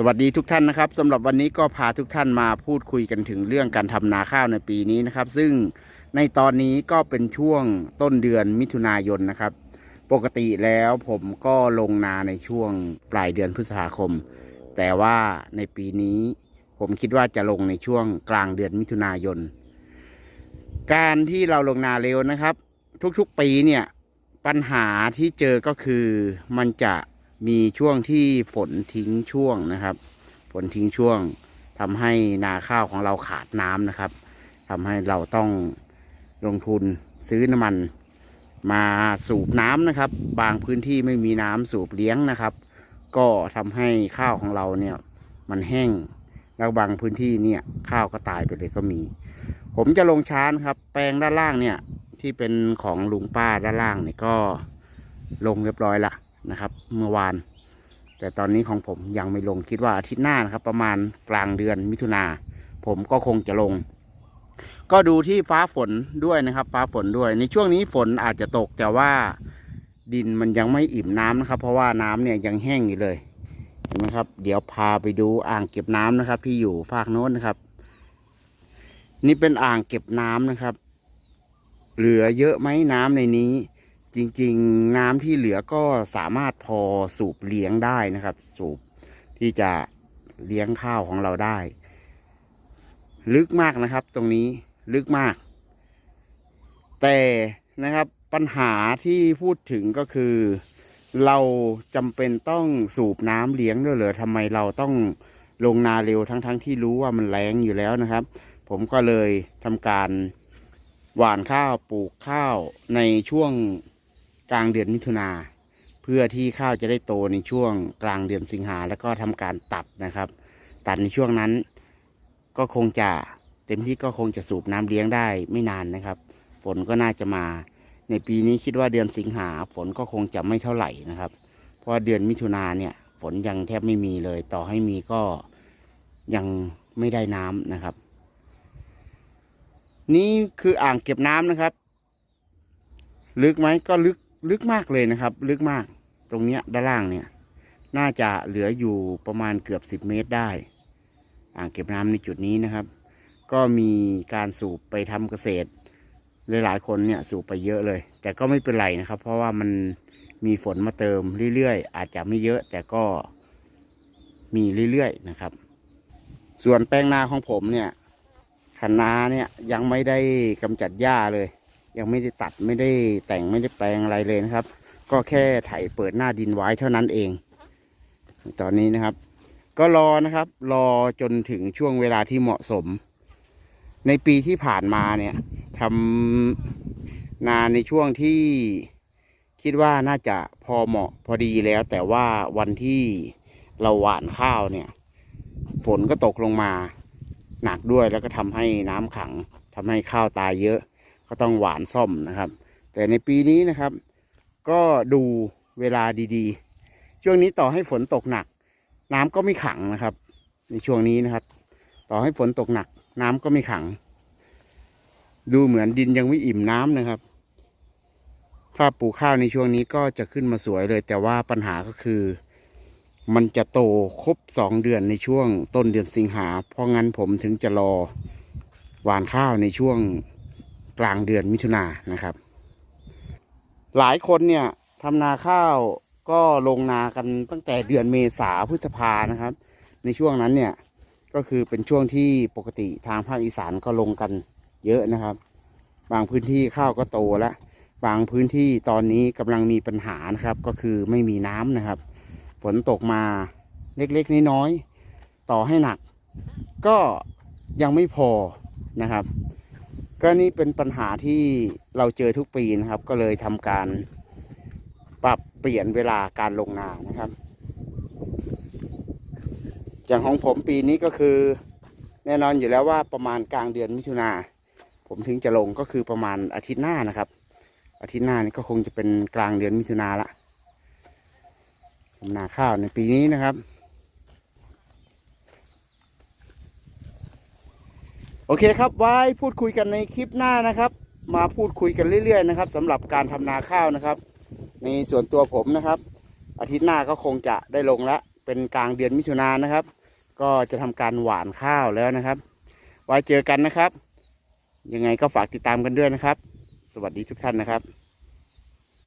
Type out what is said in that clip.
สวัสดีทุกท่านนะครับสำหรับวันนี้ก็พาทุกท่านมาพูดคุยกันถึงเรื่องการทำนาข้าวในปีนี้นะครับ ซึ่งในตอนนี้ก็เป็นช่วงต้นเดือนมิถุนายนนะครับ ปกติแล้วผมก็ลงนาในช่วงปลายเดือนพฤษภาคม แต่ว่าในปีนี้ผมคิดว่าจะลงในช่วงกลางเดือนมิถุนายน การที่เราลงนาเร็วนะครับ ทุกๆปีเนี่ยปัญหาที่เจอก็คือมันจะ มีช่วงที่ฝนทิ้งช่วงนะครับ ฝนทิ้งช่วงทำให้นาข้าวของเราขาดน้ำนะครับทำให้เราต้องลงทุนซื้อน้ำมัน มาสูบน้ำนะครับ บางพื้นที่ไม่มีน้ำสูบเลี้ยงนะครับ ก็ทำให้ข้าวของเราเนี่ยมันแห้งแล้วบางพื้นที่เนี่ยข้าวก็ตายไปเลยก็มี ผมจะลงช้านครับ แปลงด้านล่างเนี่ยที่เป็นของลุงป้าด้านล่างเนี่ยก็ลงเรียบร้อยละ นะครับ เมื่อวาน แต่ตอนนี้ของผมยังไม่ลงคิดว่าอาทิตย์หน้านะครับ ประมาณกลางเดือนมิถุนาผมก็คงจะลง ก็ดูที่ฟ้าฝนด้วยนะครับ ฟ้าฝนด้วยในช่วงนี้ฝนอาจจะตกแต่ว่าดินมันยังไม่อิ่มน้ำนะครับ เพราะว่าน้ำเนี่ยยังแห้งอยู่เลยเห็นไหมครับ เดี๋ยวพาไปดูอ่างเก็บน้ำนะครับ ที่อยู่ภาคโน้นนะครับ นี่เป็นอ่างเก็บน้ำนะครับ เหลือเยอะไหมน้ำในนี้ จริงๆน้ำที่เหลือก็สามารถพอสูบเลี้ยงได้นะครับ สูบที่จะเลี้ยงข้าวของเราได้ ลึกมากนะครับ ตรงนี้ลึกมาก แต่นะครับปัญหาที่พูดถึงก็คือ เราจำเป็นต้องสูบน้ำเลี้ยงด้วยเหรอทำไมเราต้องลงนาเร็วทั้งๆทที่รู้ว่ามันแรงอยู่แล้วนะครับ ผมก็เลยทำการหว่านข้าวปลูกข้าวในช่วง กลางเดือนมิถุนาเพื่อที่ข้าวจะได้โตในช่วงกลางเดือนสิงหาแล้วก็ทำการตัดนะครับ ตัดในช่วงนั้นก็คงจะเต็มที่ก็คงจะสูบน้ำเลี้ยงได้ไม่นานนะครับ ฝนก็น่าจะมา ในปีนี้คิดว่าเดือนสิงหาฝนก็คงจะไม่เท่าไหร่นะครับ เพราะเดือนมิถุนาเนี่ยฝนยังแทบไม่มีเลย ต่อให้มีก็ยังไม่ได้น้ำนะครับ นี่คืออ่างเก็บน้ำนะครับ ลึกไหมก็ลึก ลึกมากเลยนะครับ ลึกมาก ตรงเนี้ยด้านล่างเนี่ย น่าจะเหลืออยู่ประมาณเกือบสิบเมตรได้ อ่างเก็บน้ำในจุดนี้นะครับ ก็มีการสูบไปทำเกษตร หลายๆคนเนี่ยสูบไปเยอะเลย แต่ก็ไม่เป็นไรนะครับ เพราะว่ามันมีฝนมาเติมเรื่อยๆ อาจจะไม่เยอะ แต่ก็มีเรื่อยๆนะครับ ส่วนแปลงนาของผมเนี่ยคันนาเนี่ยยังไม่ได้กำจัดหญ้าเลย ยังไม่ได้ตัดไม่ได้แต่งไม่ได้แปลงอะไรเลยนะครับ ก็แค่ไถเปิดหน้าดินไว้เท่านั้นเอง ตอนนี้นะครับ ก็รอนะครับ รอจนถึงช่วงเวลาที่เหมาะสม ในปีที่ผ่านมาเนี่ยทำนาในช่วงที่คิดว่าน่าจะพอเหมาะพอดีแล้ว แต่ว่าวันที่เราหว่านข้าวเนี่ย ฝนก็ตกลงมาหนักด้วยแล้วก็ทำให้น้ำขังทำให้ข้าวตายเยอะ ก็ต้องหวานซ่อมนะครับ แต่ในปีนี้นะครับ ก็ดูเวลาดีๆ ช่วงนี้ต่อให้ฝนตกหนัก น้ำก็ไม่ขังนะครับ ในช่วงนี้นะครับ ต่อให้ฝนตกหนัก น้ำก็ไม่ขัง ดูเหมือนดินยังไม่อิ่มน้ำนะครับถ้าปลูกข้าวในช่วงนี้ก็จะขึ้นมาสวยเลย แต่ว่าปัญหาก็คือ มันจะโตครบสองเดือนในช่วงต้นเดือนสิงหา เพราะงั้นผมถึงจะรอหวานข้าวในช่วง กลางเดือนมิถุนายนนะครับ หลายคนเนี่ยทำนาข้าวก็ลงนากันตั้งแต่เดือนเมษาพฤษภานะครับ ในช่วงนั้นเนี่ยก็คือเป็นช่วงที่ปกติทางภาคอีสานก็ลงกันเยอะนะครับ บางพื้นที่ข้าวก็โตแล้วบางพื้นที่ตอนนี้กำลังมีปัญหานะครับ ก็คือไม่มีน้ำนะครับ ฝนตกมาเล็กๆน้อยๆต่อให้หนัก ก็ยังไม่พอนะครับ ก็นี่เป็นปัญหาที่เราเจอทุกปีนะครับ ก็เลยทำการปรับเปลี่ยนเวลาการลงนานะครับอย่างของผมปีนี้ก็คือ แน่นอนอยู่แล้วว่าประมาณกลางเดือนมิถุนาผมถึงจะลงก็คือประมาณอาทิตย์หน้านะครับ อาทิตย์หน้านี่ก็คงจะเป็นกลางเดือนมิถุนาละทำนาข้าวในปีนี้นะครับ โอเคครับไว้พูดคุยกันในคลิปหน้านะครับ มาพูดคุยกันเรื่อยๆนะครับสำหรับการทำนาข้าวนะครับ ในส่วนตัวผมนะครับ อาทิตย์หน้าก็คงจะได้ลงแล้วเป็นกลางเดือนมิถุนายนนะครับ ก็จะทำการหวานข้าวแล้วนะครับ ไว้เจอกันนะครับ ยังไงก็ฝากติดตามกันด้วยนะครับ สวัสดีทุกท่านนะครับ